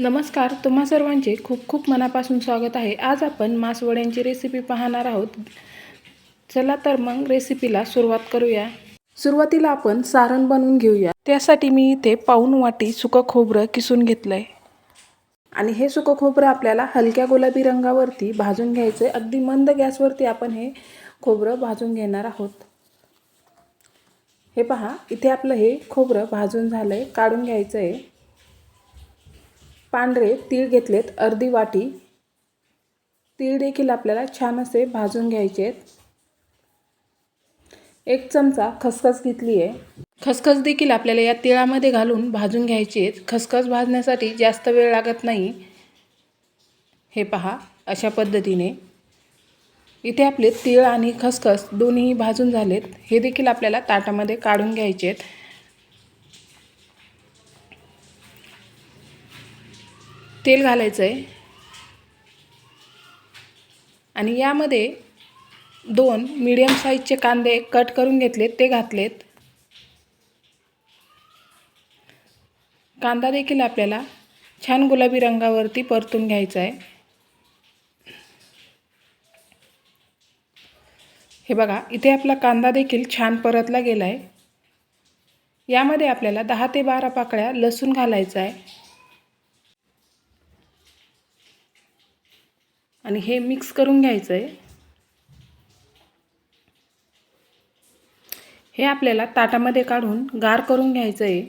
नमस्कार तुम्हा सर्वांचे खूप खूप मनापासून स्वागत आहे. आज आपण मासवड्यांची रेसिपी पाहणार आहोत. चला तर मग रेसिपीला सुरुवात करूया. सुरुवातीला आपण सारण बनवून घेऊया. त्यासाठी मी इथे पाऊन वाटी सुकं खोबरं किसून घेतलं आहे आणि हे सुकं खोबरं आपल्याला हलक्या गुलाबी रंगावरती भाजून घ्यायचं आहे अगदी मंद गॅसवरती आपण हे खोबरं भाजून घेणार आहोत. हे पहा इथे आपलं हे खोबरं भाजून झालं आहे काढून घ्यायचं आहे पांढरे तीळ घेतलेत अर्धी वाटी. तीळ देखील आपल्याला छान असे भाजून घ्यायचे आहेत. एक चमचा खसखस घेतली आहे. खसखस देखील आपल्याला या तिळामध्ये घालून भाजून घ्यायची आहेत. खसखस भाजण्यासाठी जास्त वेळ लागत नाही. हे पहा अशा पद्धतीने. इथे आपले तीळ आणि खसखस दोन्ही भाजून झालेत. हे देखील आपल्याला ताटामध्ये काढून घ्यायचे आहेत. तेल घालायचं आहे. आणि यामध्ये दोन मीडियम साईजचे कांदे कट करून घेतलेत ते घातलेत. कांदा देखील आपल्याला छान गुलाबी रंगावरती परतून घ्यायचा आहे. हे बघा इथे आपला कांदा देखील छान परतला गेला आहे यामध्ये आपल्याला दहा ते बारा पाकळ्या लसूण घालायचा आहे. आणि हे मिक्स करून घ्यायचं आहे हे आपल्याला ताटामध्ये काढून गार करून घ्यायचं आहे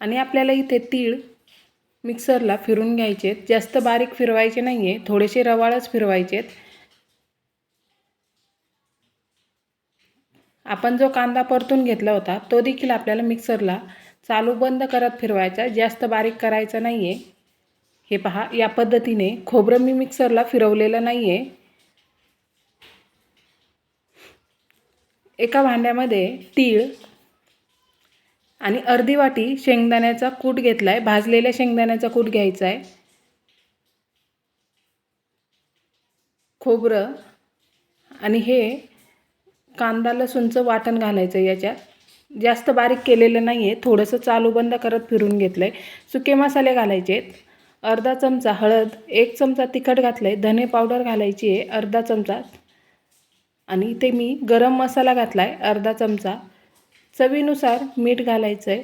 आणि आपल्याला इथे तीळ मिक्सरला फिरून घ्यायचे आहेत. जास्त बारीक फिरवायचे नाही आहे थोडेसे रवाळच फिरवायचे आहेत. आपण जो कांदा परतून घेतला होता तो देखील आपल्याला मिक्सरला चालू बंद करत फिरवायचा. जास्त बारीक करायचा नाही आहे हे पहा या पद्धतीने खोबरं मी मिक्सरला फिरवलेलं नाही आहे एका भांड्यामध्ये तीळ आणि अर्धी वाटी शेंगदाण्याचा कूट घेतला आहे भाजलेल्या शेंगदाण्याचा कूट घ्यायचा आहे खोबरं आणि हे कांदा लसूणचं वाटण घालायचं आहे याच्यात. जास्त बारीक केलेलं नाही आहे थोडंसं चालू बंद करत फिरून घेतलं आहे सुके मसाले घालायचे आहेत अर्धा चमचा हळद एक चमचा तिखट घातलं आहे धने पावडर घालायची आहे अर्धा चमचा. आणि इथे मी गरम मसाला घातला आहे अर्धा चमचा. चवीनुसार मीठ घालायचं आहे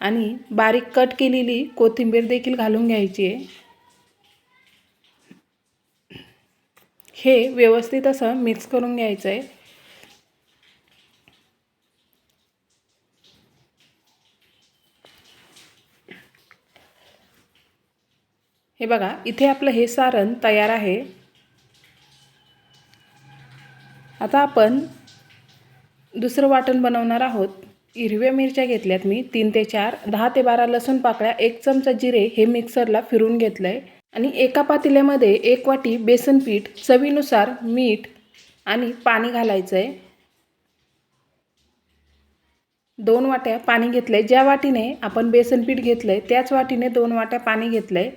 आणि बारीक कट केलेली कोथिंबीर देखील घालून घ्यायची आहे. हे व्यवस्थित असं मिक्स करून घ्यायचं आहे हे बघा इथे आपलं हे सारण तयार आहे. आता आपण दुसरं वाटण बनवणार आहोत. हिरव्या मिरच्या घेतल्यात मी तीन ते चार दहा ते बारा लसूण पाकळ्या एक चमचा जिरे हे मिक्सरला फिरून घेतलं आहे आणि एका पातेल्यामध्ये एक वाटी बेसन पीठ चवीनुसार मीठ आणि पाणी घालायचं आहे दोन वाट्या पाणी घेतलं आहे ज्या वाटीने आपण बेसन पीठ घेतलं आहे त्याच वाटीने दोन वाट्या पाणी घेतलं आहे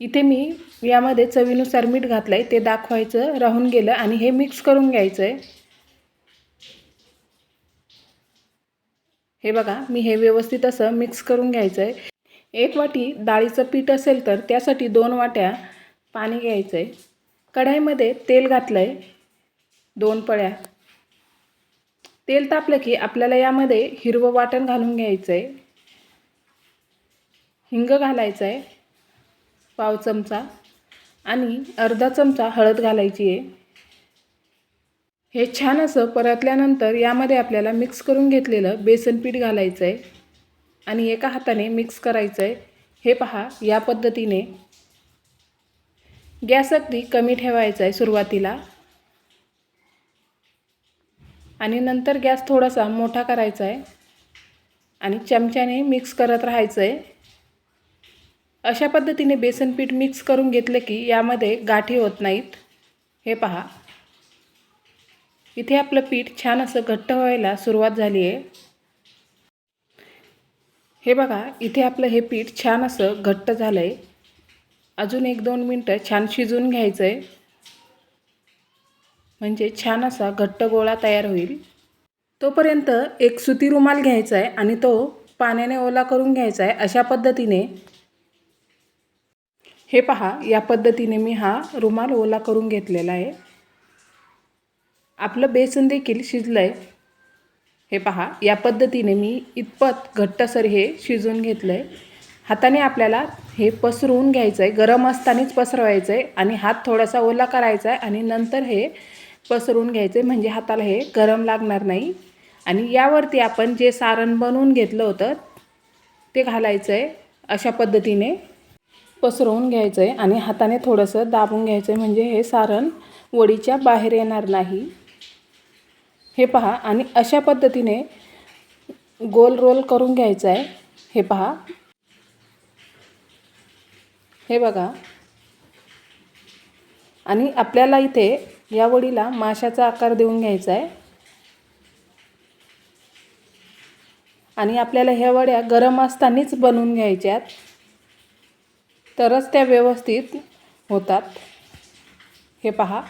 इथे मी यामध्ये चवीनुसार मीठ घातलं आहे ते दाखवायचं राहून गेलं आणि हे मिक्स करून घ्यायचं आहे हे बघा मी हे व्यवस्थित असं मिक्स करून घ्यायचं आहे एक वाटी डाळीचं पीठ असेल तर त्यासाठी दोन वाट्या पाणी घ्यायचं आहे कढाईमध्ये तेल घातलं आहे दोन पळ्या. तेल तापलं की आपल्याला यामध्ये हिरवं वाटण घालून घ्यायचं आहे हिंग घालायचं आहे पाव चमचा आणि अर्धा चमचा हळद घालायची आहे. हे छान असं परतल्यानंतर यामध्ये आपल्याला मिक्स करून घेतलेलं बेसन पीठ घालायचं आहे आणि एका हाताने मिक्स करायचं आहे हे पहा या पद्धतीने. गॅस अगदी कमी ठेवायचा आहे सुरुवातीला. आणि नंतर गॅस थोडासा मोठा करायचा आहे आणि चमच्याने मिक्स करत राहायचं आहे अशा पद्धतीने बेसन पीठ मिक्स करून घेतलं की यामध्ये गाठी होत नाहीत. हे पहा. इथे आपलं पीठ छान असं घट्ट व्हायला सुरुवात झाली आहे. हे बघा इथे आपलं हे पीठ छान असं घट्ट झालं आहे अजून एक दोन मिनटं छान शिजून घ्यायचं आहे म्हणजे छान असा घट्ट गोळा तयार होईल. तोपर्यंत एक सुती रुमाल घ्यायचा आहे आणि तो पाण्याने ओला करून घ्यायचा आहे अशा पद्धतीने. हे पहा या पद्धतीने मी हा रुमाल ओला करून घेतलेला आहे. आपलं बेसन देखील शिजलं आहे हे पहा या पद्धतीने मी इतपत घट्टसर हे शिजवून घेतलं आहे हाताने आपल्याला हे पसरवून घ्यायचं आहे गरम असतानाच पसरवायचं आहे आणि हात थोडासा ओला करायचा आहे आणि नंतर हे पसरवून घ्यायचं आहे म्हणजे हाताला हे गरम लागणार नाही. आणि यावरती आपण जे सारण बनवून घेतलं होतं ते घालायचं आहे अशा पद्धतीने. पसरवून घ्यायचं आहे आणि हाताने थोडंसं दाबून घ्यायचं आहे म्हणजे हे सारण वडीच्या बाहेर येणार नाही. हे पहा आणि अशा पद्धतीने गोल रोल करून घ्यायचं आहे हे पहा. हे बघा. आणि आपल्याला इथे या वडीला माशाचा आकार देऊन घ्यायचा आहे आणि आपल्याला ह्या वड्या गरम असतानाच बनवून घ्यायच्यात. तरच त्या व्यवस्थित होतात. हे पहा.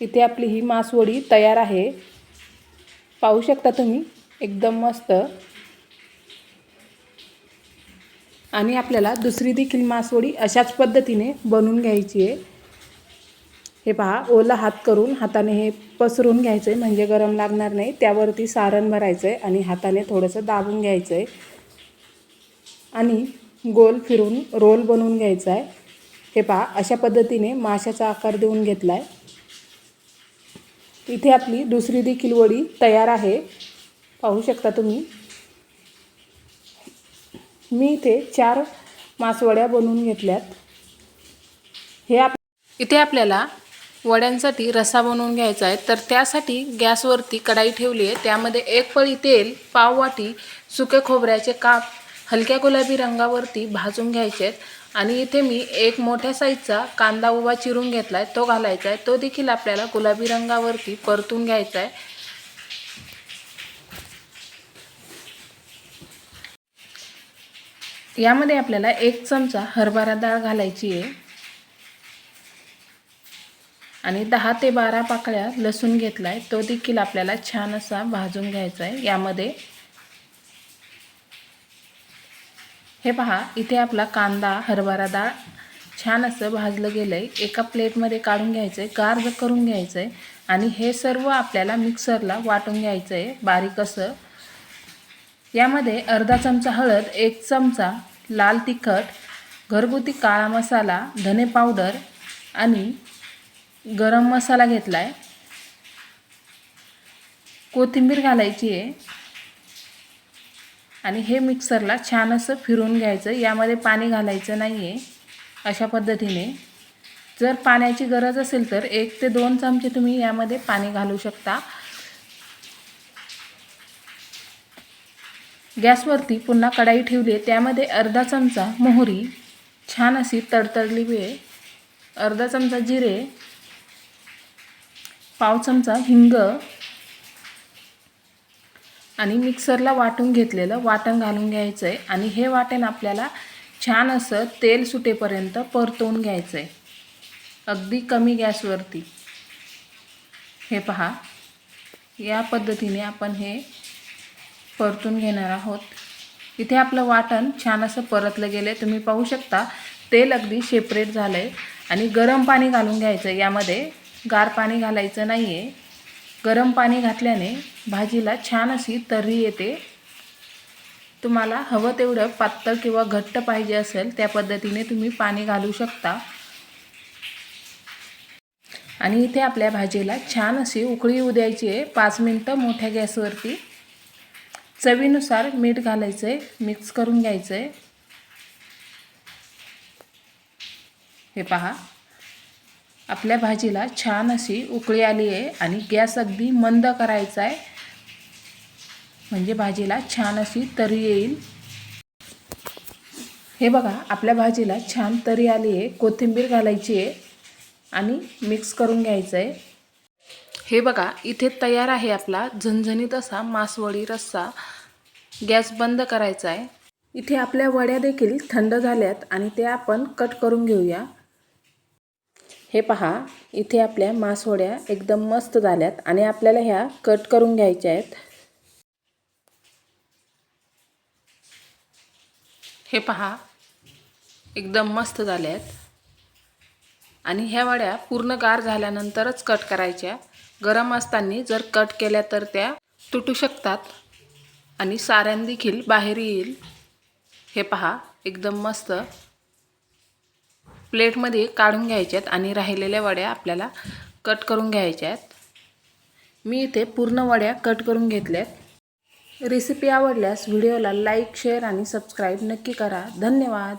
इथे आपली ही मासवडी तयार आहे. पाहू शकता तुम्ही? एकदम मस्त. आणि आपल्याला दुसरी देखील मासवडी अशाच पद्धतीने बनवून घ्यायची आहे. हे पहा ओला हात करून हाताने हे पसरून घ्यायचं आहे म्हणजे गरम लागणार नाही. त्यावरती सारण भरायचं आहे आणि हाताने थोडंसं दाबून घ्यायचं आहे आणि गोल फिरून रोल बनवून घ्यायचा आहे. हे पहा अशा पद्धतीने माशाचा आकार देऊन घेतला आहे इथे आपली दुसरी देखील वडी तयार आहे. पाहू शकता तुम्ही. मी इथे चार मासवड्या बनवून घेतल्यात. हे आप इथे आपल्याला वड्यांसाठी रसा बनवून घ्यायचा आहे. तर त्यासाठी गॅसवरती कढाई ठेवली आहे. त्यामध्ये एक पळी तेल पाव वाटी सुके खोबऱ्याचे काप हलक्या गुलाबी रंगावरती भाजून घ्यायचे आहेत. आणि इथे मी एक मोठ्या साईजचा कांदा उभा चिरून घेतला आहे तो घालायचा आहे तो देखील आपल्याला गुलाबी रंगावरती परतून घ्यायचा आहे यामध्ये आपल्याला एक चमचा हरभरा डाळ घालायची आहे. आणि दहा ते बारा पाकळ्या लसूण घेतला आहे तो देखील आपल्याला छान असा भाजून घ्यायचा आहे यामध्ये हे पहा इथे आपला कांदा हरभरा डाळ छान असं भाजलं गेलं आहे एका प्लेटमध्ये काढून घ्यायचं आहे गार करून घ्यायचं आहे आणि हे सर्व आपल्याला मिक्सरला वाटून घ्यायचं आहे बारीक असं. यामध्ये अर्धा चमचा हळद एक चमचा लाल तिखट घरगुती काळा मसाला धने पावडर आणि गरम मसाला घेतला आहे कोथिंबीर घालायची आहे. आणि हे मिक्सरला छान असं फिरून घ्यायचं. यामध्ये पाणी घालायचं नाही आहे अशा पद्धतीने. जर पाण्याची गरज असेल तर एक ते दोन चमचे तुम्ही यामध्ये पाणी घालू शकता. गॅसवरती पुन्हा कढाई ठेवली आहे. त्यामध्ये अर्धा चमचा मोहरी. छान अशी तडतडली आहे अर्धा चमचा जिरे. पाव चमचा हिंग. आणि मिक्सरला वाटून घेतलेलं वाटण घालून घ्यायचं आहे आणि हे वाटण आपल्याला छान असं तेल सुटेपर्यंत परतवून घ्यायचं आहे अगदी कमी गॅसवरती. हे पहा. या पद्धतीने आपण हे परतून घेणार आहोत. इथे आपलं वाटण छान असं परतलं गेलं आहे तुम्ही पाहू शकता तेल अगदी शेपरेट झालं आहे आणि गरम पाणी घालून घ्यायचं. यामध्ये गार पाणी घालायचं नाही आहे गरम पाणी घातल्याने भाजीला छान अशी तर्री येते. तुम्हाला हवं तेवढं पातळ किंवा घट्ट पाहिजे असेल त्या पद्धतीने तुम्ही पाणी घालू शकता. आणि इथे आपल्या भाजीला छान अशी उकळी येऊ द्यायची आहे. पाच मिनटं मोठ्या गॅसवरती चवीनुसार मीठ घालायचं आहे मिक्स करून घ्यायचं आहे हे पहा. आपल्या भाजीला छान अशी उकळी आली आहे आणि गॅस अगदी मंद करायचा आहे. म्हणजे भाजीला छान अशी तरी येईल. हे बघा आपल्या भाजीला छान तरी आली आहे. कोथिंबीर घालायची आहे आणि मिक्स करून घ्यायचं आहे. हे बघा इथे तयार आहे आपला झणझणीत असा मासवडी रस्सा. गॅस बंद करायचा आहे. इथे आपल्या वड्या देखील थंड झाल्यात आणि ते आपण कट करून घेऊया. हे पहा इथे आपल्या मासवड्या एकदम मस्त झाल्यात आणि आपल्याला ह्या कट करून घ्यायच्या आहेत. हे पहा एकदम मस्त झाल्या आहेत आणि ह्या वड्या पूर्ण गार झाल्यानंतरच कट करायच्या. गरम असताना जर कट केल्या तर त्या तुटू शकतात आणि साऱ्यांदेखील बाहेर येईल. हे पहा एकदम मस्त. प्लेटमध्ये काढून घ्यायच्यात आणि राहिलेल्या वड्या आपल्याला कट करून घ्यायच्या आहेत मी इथे पूर्ण वड्या कट करून घेतल्यात. रेसिपी आवडल्यास व्हिडिओला लाईक शेअर आणि सबस्क्राईब नक्की करा. धन्यवाद.